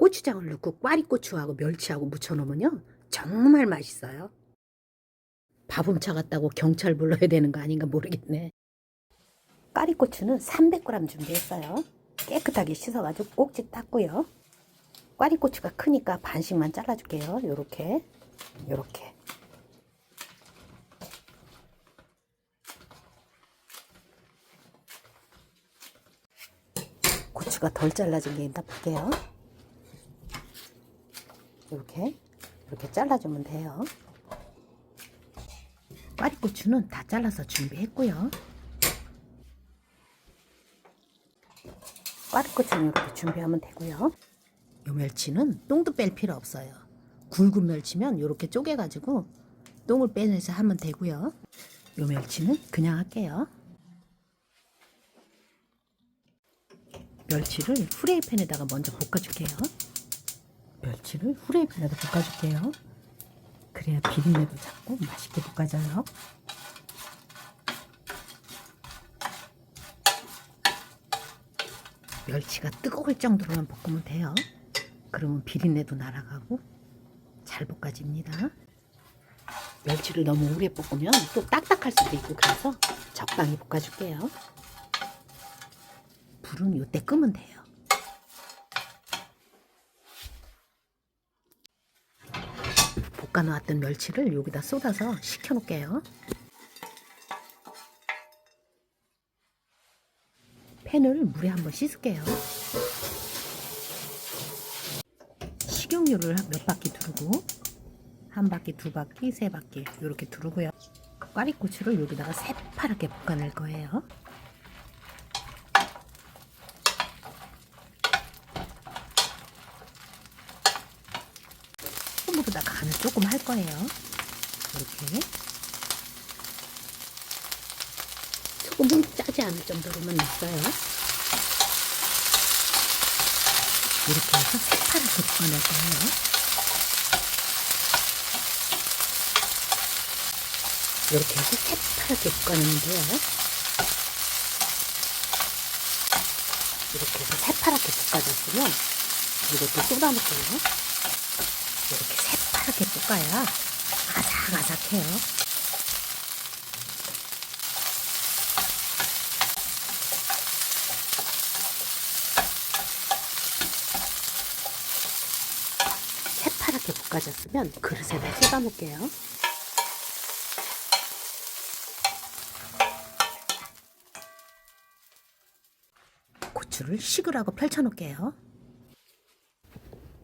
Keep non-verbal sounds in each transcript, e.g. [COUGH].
고추장을 넣고 꽈리고추하고 멸치하고 무쳐놓으면요 정말 맛있어요. 밥훔쳐 갔다고 경찰 불러야 되는 거 아닌가 모르겠네. 꽈리고추는 300g 준비했어요. 깨끗하게 씻어가지고 꼭지 땄고요. 꽈리고추가 크니까 반씩만 잘라줄게요. 요렇게, 요렇게. 고추가 덜 잘라진 게 있나 볼게요. 이렇게 이렇게 잘라주면 돼요. 꽈리고추는 다 잘라서 준비했고요. 꽈리고추는 이렇게 준비하면 되고요. 요 멸치는 똥도 뺄 필요 없어요. 굵은 멸치면 이렇게 쪼개가지고 똥을 빼내서 하면 되고요. 요 멸치는 그냥 할게요. 멸치를 후레이팬에다가 먼저 볶아줄게요. 멸치를 후레이팬에다 볶아줄게요. 그래야 비린내도 잡고 맛있게 볶아져요. 멸치가 뜨거울 정도로만 볶으면 돼요. 그러면 비린내도 날아가고 잘 볶아집니다. 멸치를 너무 오래 볶으면 또 딱딱할 수도 있고 그래서 적당히 볶아줄게요. 불은 이때 끄면 돼요. 볶아 놓았던 멸치를 여기다 쏟아서 식혀 놓을게요. 팬을 물에 한번 씻을게요. 식용유를 몇 바퀴 두르고 한 바퀴, 두 바퀴, 세 바퀴 이렇게 두르고요. 꽈리고추를 여기다가 새파랗게 볶아낼 거예요. 소금보다 간을 조금 할 거예요. 이렇게 소금은 짜지 않을 정도로만 넣었어요. 이렇게 해서 새파랗게 볶아낼 거예요. 이렇게 해서 새파랗게 볶아내면 돼요. 이렇게 해서 새파랗게 볶아졌으면 이것도 쏟아놓고요. 이렇게 새파랗게 볶아야 아삭아삭해요. 새파랗게 볶아졌으면 그릇에다 쏟아 놓을게요. 고추를 식으라고 펼쳐 놓을게요.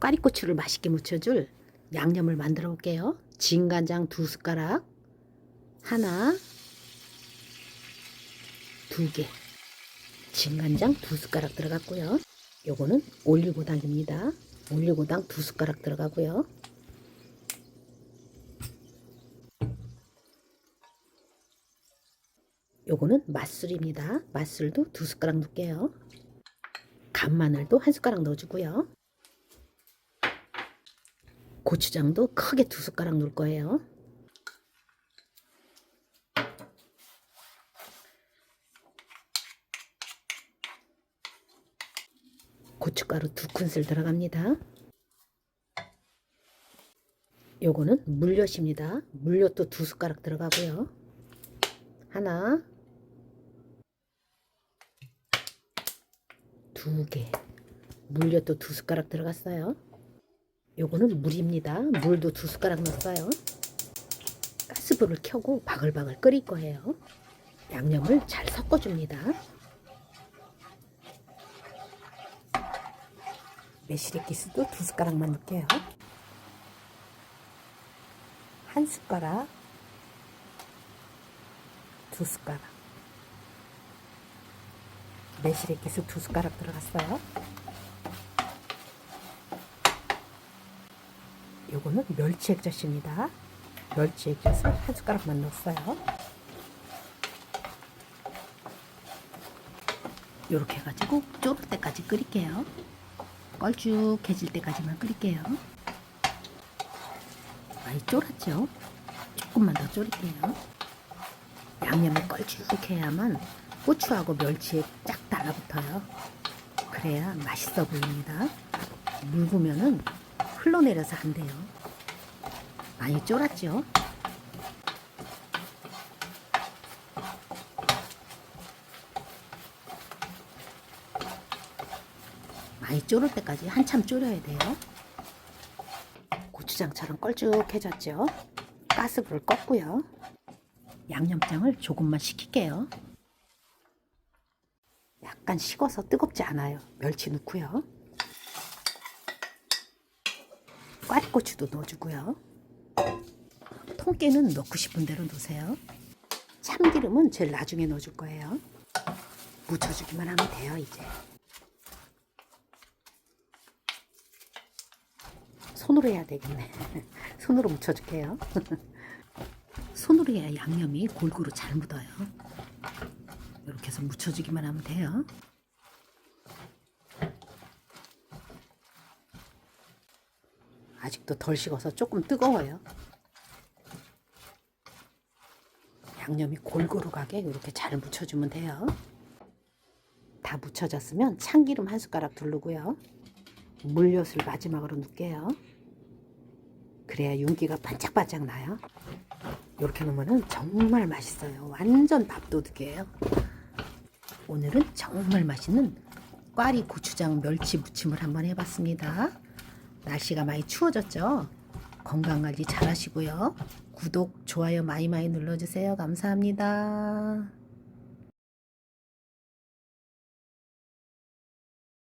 꽈리고추를 맛있게 무쳐줄 양념을 만들어 볼게요. 진간장 두 숟가락, 하나, 두 개. 진간장 두 숟가락 들어갔고요. 요거는 올리고당입니다. 올리고당 두 숟가락 들어가고요. 요거는 맛술입니다. 맛술도 두 숟가락 넣을게요. 간마늘도 한 숟가락 넣어주고요. 고추장도 크게 두 숟가락 넣을 거예요. 고춧가루 두 큰술 들어갑니다. 요거는 물엿입니다. 물엿도 두 숟가락 들어가고요. 하나, 두 개. 물엿도 두 숟가락 들어갔어요. 요거는 물입니다. 물도 두 숟가락 넣었어요. 가스불을 켜고 바글바글 끓일 거예요. 양념을 잘 섞어줍니다. 매실액기스도 두 숟가락만 넣을게요. 한 숟가락, 두 숟가락. 매실액기스 두 숟가락 들어갔어요. 요거는 멸치 액젓입니다. 멸치 액젓을 한 숟가락만 넣었어요. 요렇게 해가지고 쫄을 때까지 끓일게요. 껄쭉해질 때까지만 끓일게요. 많이 쫄았죠? 조금만 더 졸일게요. 양념이 껄쭉해야만 고추하고 멸치에 쫙 달라붙어요. 그래야 맛있어 보입니다. 물 부면은 흘러내려서 안 돼요. 많이 쫄았죠? 많이 졸을 때까지 한참 졸여야 돼요. 고추장처럼 걸쭉해졌죠? 가스불을 껐고요. 양념장을 조금만 식힐게요. 약간 식어서 뜨겁지 않아요. 멸치 넣고요. 꽈리고추도 넣어주고요. 통깨는 넣고 싶은 대로 넣으세요. 참기름은 제일 나중에 넣어줄 거예요. 묻혀주기만 하면 돼요, 이제. 손으로 해야 되겠네. [LAUGHS] 손으로 묻혀줄게요. [LAUGHS] 손으로 해야 양념이 골고루 잘 묻어요. 이렇게 해서 묻혀주기만 하면 돼요. 아직도 덜 식어서 조금 뜨거워요. 양념이 골고루 가게 이렇게 잘 묻혀주면 돼요. 다 묻혀졌으면 참기름 한 숟가락 두르고요. 물엿을 마지막으로 넣을게요. 그래야 윤기가 반짝반짝 나요. 이렇게 넣으면 정말 맛있어요. 완전 밥도둑이에요. 오늘은 정말 맛있는 꽈리 고추장 멸치 무침을 한번 해봤습니다. 날씨가 많이 추워졌죠? 건강관리 잘 하시고요. 구독, 좋아요 많이 많이 눌러주세요. 감사합니다.